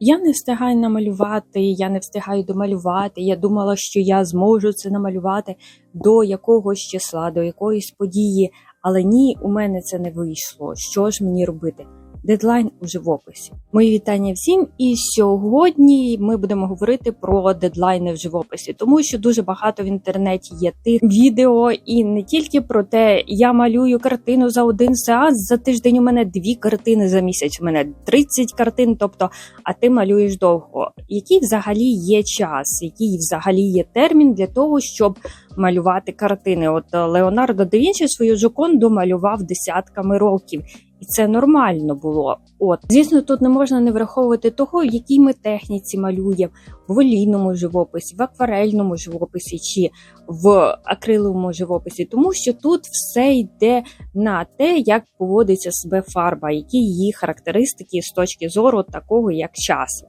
Я не встигаю намалювати, я не встигаю домалювати. Я думала, що я зможу це намалювати до якогось числа, до якоїсь події. Але ні, у мене це не вийшло. Що ж мені робити? Дедлайн у живописі. Мої вітання всім. І сьогодні ми будемо говорити про дедлайни в живописі, тому що дуже багато в інтернеті є тих відео, і не тільки про те, я малюю картину за один сеанс. За тиждень у мене дві картини за місяць. У мене 30 картин. Тобто, а ти малюєш довго. Який взагалі є час, який взагалі є термін для того, щоб малювати картини? От Леонардо да Вінчі свою Джоконду малював десятками років. І це нормально було. От, звісно, тут не можна не враховувати того, в якій ми техніці малюємо в олійному живописі, в акварельному живописі чи в акриловому живописі, тому що тут все йде на те, як поводиться себе фарба, які її характеристики з точки зору такого, як час.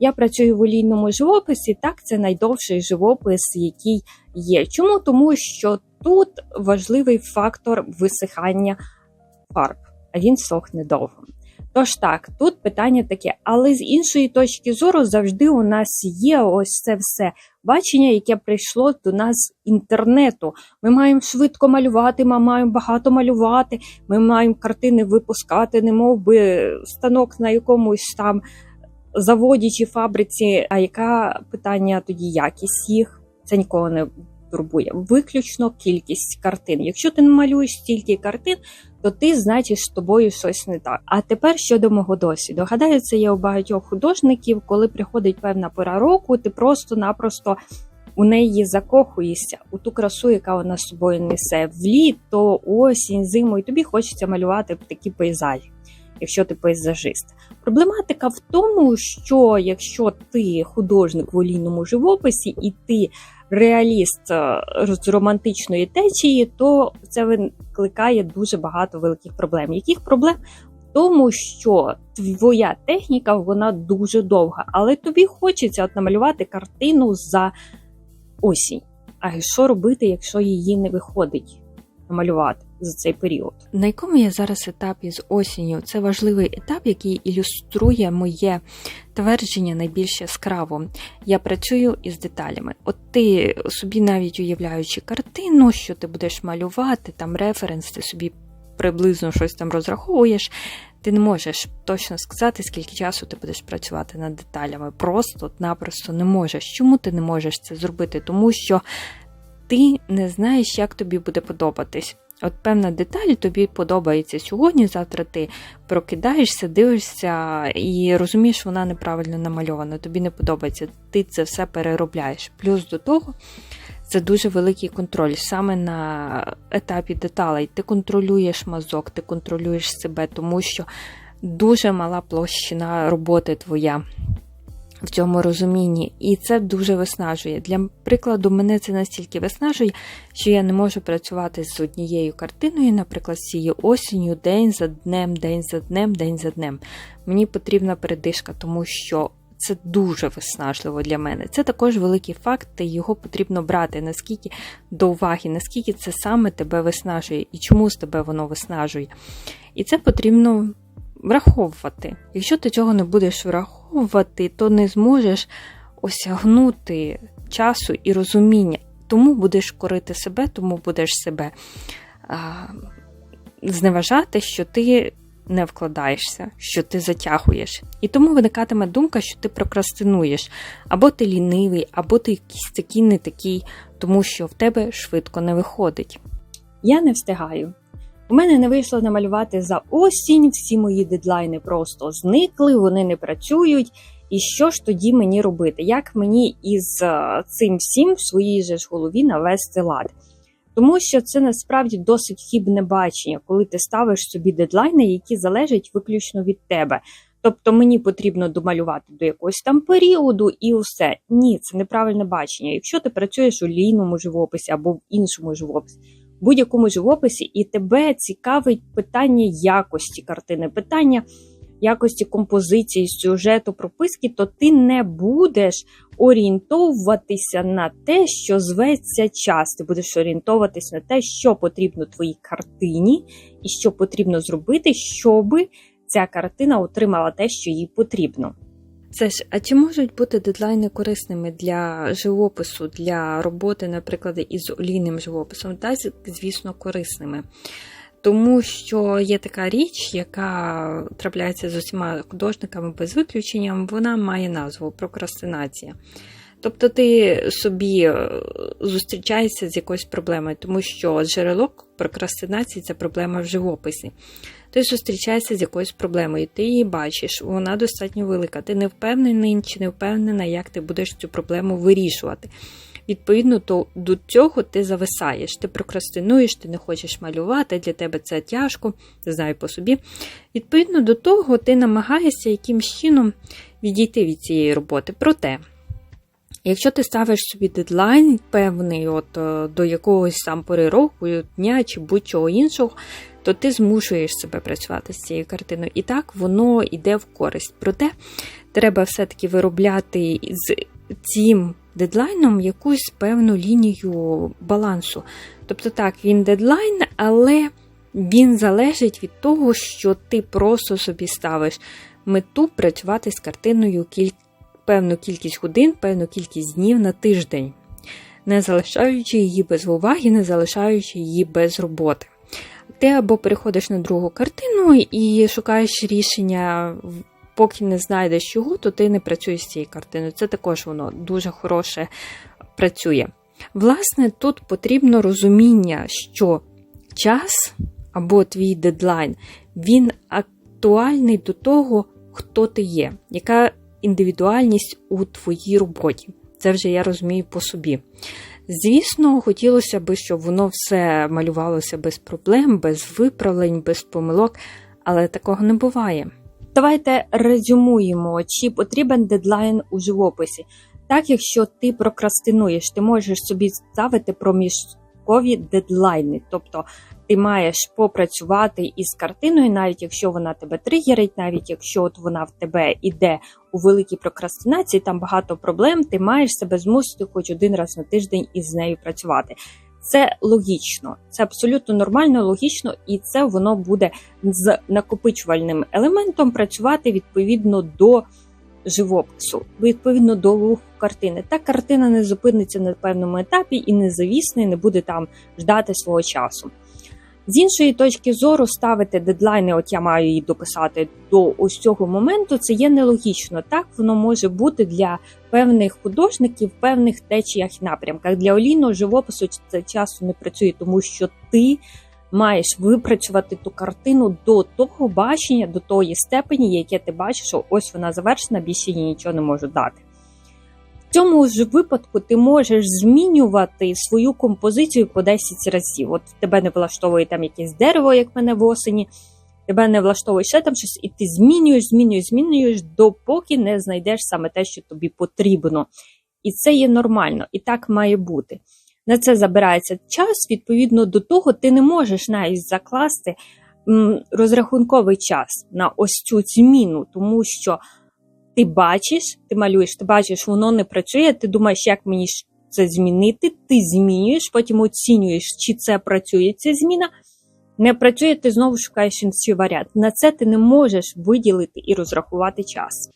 Я працюю в олійному живописі, так це найдовший живопис, який є. Чому? Тому що тут важливий фактор висихання фарб він сохне довго. Тож так, тут питання таке, але з іншої точки зору завжди у нас є ось це все бачення, яке прийшло до нас з інтернету. Ми маємо швидко малювати, ми маємо багато малювати, ми маємо картини випускати, не би станок на якомусь там заводі чи фабриці. А яка питання тоді якість їх? Це нікого не турбує. Виключно кількість картин. Якщо ти не малюєш стільки картин, то ти значить з тобою щось не так. А тепер щодо мого досвіду. Гадаю, це є у багатьох художників, коли приходить певна пора року, ти просто-напросто. У неї закохуєшся у ту красу, яка вона з собою несе в літо, осінь, зиму, і тобі хочеться малювати такі пейзажі, якщо ти пейзажист. Проблематика в тому, що якщо ти художник в олійному живописі і ти реаліст е, з романтичної течії, то це викликає дуже багато великих проблем. Яких проблем? Тому, що твоя техніка вона дуже довга, але тобі хочеться от намалювати картину за осінь. А що робити, якщо її не виходить намалювати? За цей період. На якому я зараз етапі з осінню? Це важливий етап, який ілюструє моє твердження найбільш яскраво. Я працюю із деталями. От ти собі навіть уявляючи картину, що ти будеш малювати, там референс, ти собі приблизно щось там розраховуєш. Ти не можеш точно сказати, скільки часу ти будеш працювати над деталями. Просто-напросто не можеш. Чому ти не можеш це зробити? Тому що ти не знаєш, як тобі буде подобатись. От певна деталь тобі подобається сьогодні, завтра ти прокидаєшся, дивишся і розумієш, вона неправильно намальована, тобі не подобається, ти це все переробляєш. Плюс до того, це дуже великий контроль. Саме на етапі деталей ти контролюєш мазок, ти контролюєш себе, тому що дуже мала площина роботи твоя в цьому розумінні, і це дуже виснажує. Для прикладу, мене це настільки виснажує, що я не можу працювати з однією картиною, наприклад, з цією осінню, день за днем, день за днем, день за днем. Мені потрібна передишка, тому що. Це дуже виснажливо для мене. Це також великий факт, і його потрібно брати, наскільки до уваги, наскільки це саме тебе виснажує і чому з тебе воно виснажує. І це потрібно враховувати. Якщо ти цього не будеш враховувати, то не зможеш осягнути часу і розуміння. Тому будеш корити себе, тому будеш себе а, зневажати, що ти не вкладаєшся, що ти затягуєш. І тому виникатиме думка, що ти прокрастинуєш, або ти лінивий, або ти якийсь такий не такий, тому що в тебе швидко не виходить. Я не встигаю. У мене не вийшло намалювати за осінь, всі мої дедлайни просто зникли, вони не працюють. І що ж тоді мені робити? Як мені із е, цим всім в своїй же ж голові навести лад? Тому що це насправді досить хібне бачення, коли ти ставиш собі дедлайни, які залежать виключно від тебе. Тобто мені потрібно домалювати до якогось там періоду і все. Ні, це неправильне бачення. Якщо ти працюєш у лійному живописі або в іншому живописі, будь-якому живописі, і тебе цікавить питання якості картини, питання якості композиції, сюжету, прописки, то ти не будеш орієнтовуватися на те, що зветься час. Ти будеш орієнтовуватися на те, що потрібно твоїй картині, і що потрібно зробити, щоб ця картина отримала те, що їй потрібно. Це ж, а чи можуть бути дедлайни корисними для живопису, для роботи, наприклад, із олійним живописом? Та, звісно, корисними. Тому що є така річ, яка трапляється з усіма художниками без виключення, вона має назву прокрастинація. Тобто ти собі е, зустрічаєшся з якоюсь проблемою, тому що джерело прокрастинації це проблема в живописі. Ти зустрічаєшся з якоюсь проблемою, ти її бачиш, вона достатньо велика. Ти не впевнений чи не впевнена, як ти будеш цю проблему вирішувати. Відповідно, то до цього ти зависаєш, ти прокрастинуєш, ти не хочеш малювати, для тебе це тяжко, знаю по собі. Відповідно до того, ти намагаєшся якимсь чином відійти від цієї роботи. Проте, якщо ти ставиш собі дедлайн певний, от е, до якогось сам пори року, дня чи будь-чого іншого, то ти змушуєш себе працювати з цією картиною. І так воно йде в користь. Проте треба все-таки виробляти з цим дедлайном якусь певну лінію балансу. Тобто, так, він дедлайн, але він залежить від того, що ти просто собі ставиш мету працювати з картиною кіль... певну кількість годин, певну кількість днів на тиждень, не залишаючи її без уваги, не залишаючи її без роботи. Ти або переходиш на другу картину і шукаєш рішення поки не знайдеш чого, то ти не працюєш з цією картиною. Це також воно дуже хороше працює. Власне, тут потрібно розуміння, що час або твій дедлайн, він актуальний до того, хто ти є, яка індивідуальність у твоїй роботі. Це вже я розумію по собі. Звісно, хотілося б, щоб воно все малювалося без проблем, без виправлень, без помилок, але такого не буває. Давайте резюмуємо, чи потрібен дедлайн у живописі. Так, якщо ти прокрастинуєш, ти можеш собі ставити проміжкові дедлайни. Тобто ти маєш попрацювати із картиною, навіть якщо вона тебе тригерить, навіть якщо от вона в тебе іде у великій прокрастинації, там багато проблем, ти маєш себе змусити хоч один раз на тиждень із нею працювати. Це логічно, це абсолютно нормально, логічно, і це воно буде з накопичувальним елементом працювати відповідно до живопису, відповідно до руху картини. Та картина не зупиниться на певному етапі і не завісне, не буде там ждати свого часу. З іншої точки зору, ставити дедлайни, от я маю її дописати до ось цього моменту, це є нелогічно. Так воно може бути для певних художників, певних течіях і напрямках. Для олійного живопису це часто не працює, тому що ти маєш випрацювати ту картину до того бачення, до тої степені, яке ти бачиш, що ось вона завершена, більше їй нічого не можу дати. В цьому ж випадку ти можеш змінювати свою композицію по 10 разів. От тебе не влаштовує там якесь дерево, як мене в осені, тебе не влаштовує ще там щось, і ти змінюєш, змінюєш, змінюєш, допоки не знайдеш саме те, що тобі потрібно. І це є нормально, і так має бути. На це забирається час, відповідно до того, ти не можеш навіть закласти розрахунковий час на ось цю зміну, тому що ти бачиш, ти малюєш, ти бачиш, воно не працює. Ти думаєш, як мені це змінити? Ти змінюєш, потім оцінюєш, чи це працює ця зміна. Не працює, ти знову шукаєш інший варіант. На це ти не можеш виділити і розрахувати час.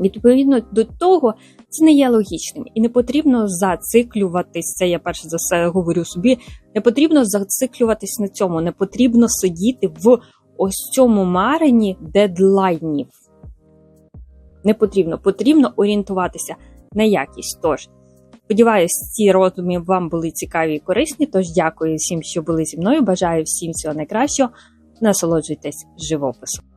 Відповідно до того, це не є логічним і не потрібно зациклюватись. Це я перше за все говорю собі. Не потрібно зациклюватись на цьому, не потрібно сидіти в ось цьому марені дедлайнів. Не потрібно, потрібно орієнтуватися на якість. Тож, сподіваюсь, ці роздуми вам були цікаві і корисні. Тож дякую всім, що були зі мною. Бажаю всім всього найкращого. Насолоджуйтесь живописом.